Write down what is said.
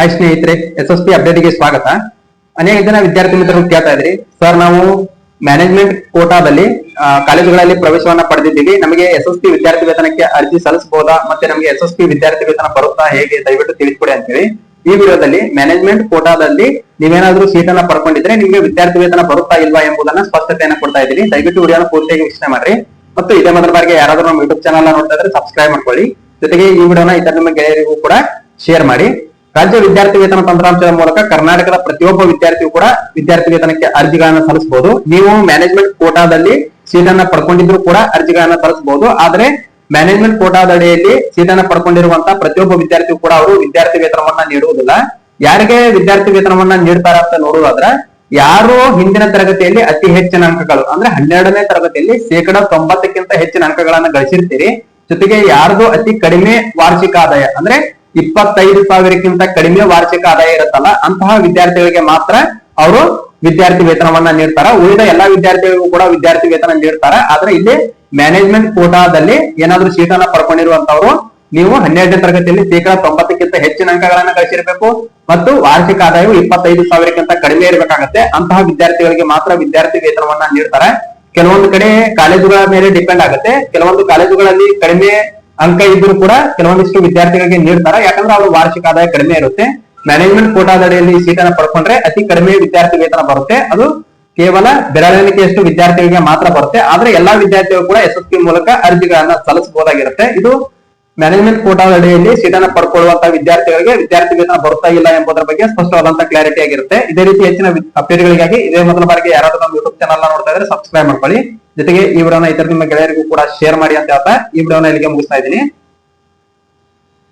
Hi ಸ್ನೇಹಿತರೆ S S P ಅಪ್ಡೇಟ್ಗೆ ಸ್ವಾಗತ. ಅನೇಕ ಜನ ವಿದ್ಯಾರ್ಥಿ ಮಿತ್ರರು ಕೇಳ್ತಾ ಇದ್ರಿ. ಸರ್ ನಾವು ಮ್ಯಾನೇಜ್ಮೆಂಟ್ ಕೋಟಾದಲ್ಲಿ ಕಾಲೇಜುಗಳಲ್ಲಿ ಪ್ರವೇಶವನ್ನ ಪಡೆದಿದ್ದೀವಿ. ನಮಗೆ ಎಸ್ ಎಸ್ ಪಿ ವಿದ್ಯಾರ್ಥಿ ವೇತನಕ್ಕೆ ಅರ್ಜಿ ಸಲ್ಲಿಸಬಹುದಾ? ಮತ್ತೆ ನಮಗೆ ಎಸ್ ಎಸ್ ಪಿ ವಿದ್ಯಾರ್ಥಿ ವೇತನ ಬರುತ್ತಾ ಹೇಗೆ? ದಯವಿಟ್ಟು ತಿಳಿಸ್ಕೊಡಿ ಅಂತೇಳಿ. ಈ ವಿಡಿಯೋದಲ್ಲಿ ಮ್ಯಾನೇಜ್ಮೆಂಟ್ ಕೋಟಾದಲ್ಲಿ ನೀವೇನಾದ್ರೂ ಸೀಟ್ ಅನ್ನ ಪಡ್ಕೊಂಡಿದ್ರೆ ನಿಮಗೆ ವಿದ್ಯಾರ್ಥಿ ವೇತನ ಬರುತ್ತಾ ಇಲ್ವಾ ಎಂಬುದನ್ನ ಸ್ಪಷ್ಟತೆಯನ್ನು ಕೊಡ್ತಾ ಇದ್ದೀನಿ ದಯವಿಟ್ಟು ವಿಡಿಯೋನ ಪೂರ್ತಿಯಾಗಿ ವೀಕ್ಷಣೆ ಮಾಡ್ರಿ. ಮತ್ತು ಇದೇ ಮೊದಲ ಬಾರಿಗೆ ಯಾರಾದ್ರೂ ನಮ್ಮ ಯೂಟ್ಯೂಬ್ ಚಾನಲ್ ನೋಡ್ತಾ ಇದ್ರೆ ಸಬ್ಸ್ಕ್ರೈಬ್ ಮಾಡ್ಕೊಳ್ಳಿ. ಜೊತೆಗೆ ಈ ವಿಡಿಯೋನ ಇತರ ನಿಮ್ಮ ಗೆಳೆಯರಿಗೂ ಕೂಡ ಶೇರ್ ಮಾಡಿ. ರಾಜ್ಯ ವಿದ್ಯಾರ್ಥಿ ವೇತನ ತಂತ್ರಾಂಶದ ಮೂಲಕ ಕರ್ನಾಟಕದ ಪ್ರತಿಯೊಬ್ಬ ವಿದ್ಯಾರ್ಥಿಯು ಕೂಡ ವಿದ್ಯಾರ್ಥಿ ವೇತನಕ್ಕೆ ಅರ್ಜಿಗಳನ್ನ ಸಲ್ಲಿಸಬಹುದು. ನೀವು ಮ್ಯಾನೇಜ್ಮೆಂಟ್ ಕೋಟಾದಲ್ಲಿ ಸೀಟನ್ನ ಪಡ್ಕೊಂಡಿದ್ರು ಕೂಡ ಅರ್ಜಿಗಳನ್ನ ಸಲ್ಲಿಸಬಹುದು. ಆದ್ರೆ ಮ್ಯಾನೇಜ್ಮೆಂಟ್ ಕೋಟಾದ ಅಡಿಯಲ್ಲಿ ಸೀಟನ್ನ ಪಡ್ಕೊಂಡಿರುವಂತ ಪ್ರತಿಯೊಬ್ಬ ವಿದ್ಯಾರ್ಥಿಯು ಕೂಡ ಅವರು ವಿದ್ಯಾರ್ಥಿ ವೇತನವನ್ನ ನೀಡುವುದಿಲ್ಲ. ಯಾರಿಗೆ ವಿದ್ಯಾರ್ಥಿ ವೇತನವನ್ನ ನೀಡ್ತಾರ ಅಂತ ನೋಡುವುದಾದ್ರ, ಯಾರು ಹಿಂದಿನ ತರಗತಿಯಲ್ಲಿ ಅತಿ ಹೆಚ್ಚಿನ ಅಂಕಗಳು, ಅಂದ್ರೆ ಹನ್ನೆರಡನೇ ತರಗತಿಯಲ್ಲಿ ಶೇಕಡ ತೊಂಬತ್ತಕ್ಕಿಂತ ಹೆಚ್ಚಿನ ಅಂಕಗಳನ್ನ ಗಳಿಸಿರ್ತೀರಿ. ಜೊತೆಗೆ ಯಾರ್ದು ಅತಿ ಕಡಿಮೆ ವಾರ್ಷಿಕ ಆದಾಯ, ಅಂದ್ರೆ ಇಪ್ಪತ್ತೈದು ಸಾವಿರಕ್ಕಿಂತ ಕಡಿಮೆ ವಾರ್ಷಿಕ ಆದಾಯ ಇರುತ್ತಲ್ಲ, ಅಂತಹ ವಿದ್ಯಾರ್ಥಿಗಳಿಗೆ ಮಾತ್ರ ಅವರು ವಿದ್ಯಾರ್ಥಿ ವೇತನವನ್ನ ನೀಡ್ತಾರ. ಉಳಿದ ಎಲ್ಲಾ ವಿದ್ಯಾರ್ಥಿಗಳಿಗೂ ಕೂಡ ವಿದ್ಯಾರ್ಥಿ ವೇತನ ನೀಡ್ತಾರ. ಆದ್ರೆ ಇಲ್ಲಿ ಮ್ಯಾನೇಜ್ಮೆಂಟ್ ಕೋಟಾದಲ್ಲಿ ಏನಾದ್ರೂ ಸೀಟನ್ನ ಪಡ್ಕೊಂಡಿರುವಂತವ್ರು, ನೀವು ಹನ್ನೆರಡನೇ ತರಗತಿಯಲ್ಲಿ ಶೇಕಡಾ ತೊಂಬತ್ತಕ್ಕಿಂತ ಹೆಚ್ಚಿನ ಅಂಕಗಳನ್ನ ಗಳಿಸಿರ್ಬೇಕು ಮತ್ತು ವಾರ್ಷಿಕ ಆದಾಯವು ಇಪ್ಪತ್ತೈದು ಸಾವಿರಕ್ಕಿಂತ ಕಡಿಮೆ ಇರಬೇಕಾಗತ್ತೆ. ಅಂತಹ ವಿದ್ಯಾರ್ಥಿಗಳಿಗೆ ಮಾತ್ರ ವಿದ್ಯಾರ್ಥಿ ವೇತನವನ್ನ ನೀಡ್ತಾರೆ. ಕೆಲವೊಂದು ಕಡೆ ಕಾಲೇಜುಗಳ ಮೇಲೆ ಡಿಪೆಂಡ್ ಆಗುತ್ತೆ. ಕೆಲವೊಂದು ಕಾಲೇಜುಗಳಲ್ಲಿ ಕಡಿಮೆ ಅಂಕ ಇದ್ರು ಕೂಡ ಕೆಲವೊಂದಿಷ್ಟು ವಿದ್ಯಾರ್ಥಿಗಳಿಗೆ ನೀಡ್ತಾರೆ. ಯಾಕಂದ್ರೆ ಅವರು ವಾರ್ಷಿಕ ಆದಾಯ ಕಡಿಮೆ ಇರುತ್ತೆ. ಮ್ಯಾನೇಜ್ಮೆಂಟ್ ಕೋಟಾದಡಿಯಲ್ಲಿ ಸೀಟನ್ನ ಪಡ್ಕೊಂಡ್ರೆ ಅತಿ ಕಡಿಮೆ ವಿದ್ಯಾರ್ಥಿ ವೇತನ ಬರುತ್ತೆ. ಅದು ಕೇವಲ ಬೆರಳೆಣಿಕೆಯಷ್ಟು ವಿದ್ಯಾರ್ಥಿಗಳಿಗೆ ಮಾತ್ರ ಬರುತ್ತೆ. ಆದ್ರೆ ಎಲ್ಲಾ ವಿದ್ಯಾರ್ಥಿಗಳು ಕೂಡ ಪಿ ಮೂಲಕ ಅರ್ಜಿಗಳನ್ನ ಸಲ್ಲಿಸಬಹುದಾಗಿರುತ್ತೆ. ಇದು ಮ್ಯಾನೇಜ್ಮೆಂಟ್ ಕೋಟಾದ ಅಡಿಯಲ್ಲಿ ಸೀಟನ್ನ ಪಡ್ಕೊಳ್ಳುವಂತ ವಿದ್ಯಾರ್ಥಿಗಳಿಗೆ ವಿದ್ಯಾರ್ಥಿ ವೇತನ ಬರ್ತಾ ಇಲ್ಲ ಎಂಬುದರ ಬಗ್ಗೆ ಸ್ಪಷ್ಟವಾದಂತಹ ಕ್ಲಾರಿಟಿ ಆಗಿರುತ್ತೆ. ಇದೇ ರೀತಿ ಹೆಚ್ಚಿನ ಅಪ್ಡೇಟ್ಗಳಿಗಾಗಿ ಇದೇ ಮೊದಲ ಬಾರಿಗೆ ಯಾರಾದ್ರೂ ನಮ್ಮ ಯೂಟ್ಯೂಬ್ ಚಾನಲ್ ನೋಡ್ತಾ ಇದ್ರೆ ಸಬ್ಸ್ಕ್ರೈಬ್ ಮಾಡ್ಕೊಳ್ಳಿ. ಜೊತೆಗೆ ಈ ವಿಡಿಯೋನ ಇತರ ನಿಮ್ಮ ಗೆಳೆಯರಿಗೂ ಕೂಡ ಶೇರ್ ಮಾಡಿ ಅಂತ ಹೇಳ್ತಾ ಈ ವಿಡಿಯೋನ ಇಲ್ಲಿಗೆ ಮುಗಿಸ್ತಾ ಇದ್ದೀನಿ.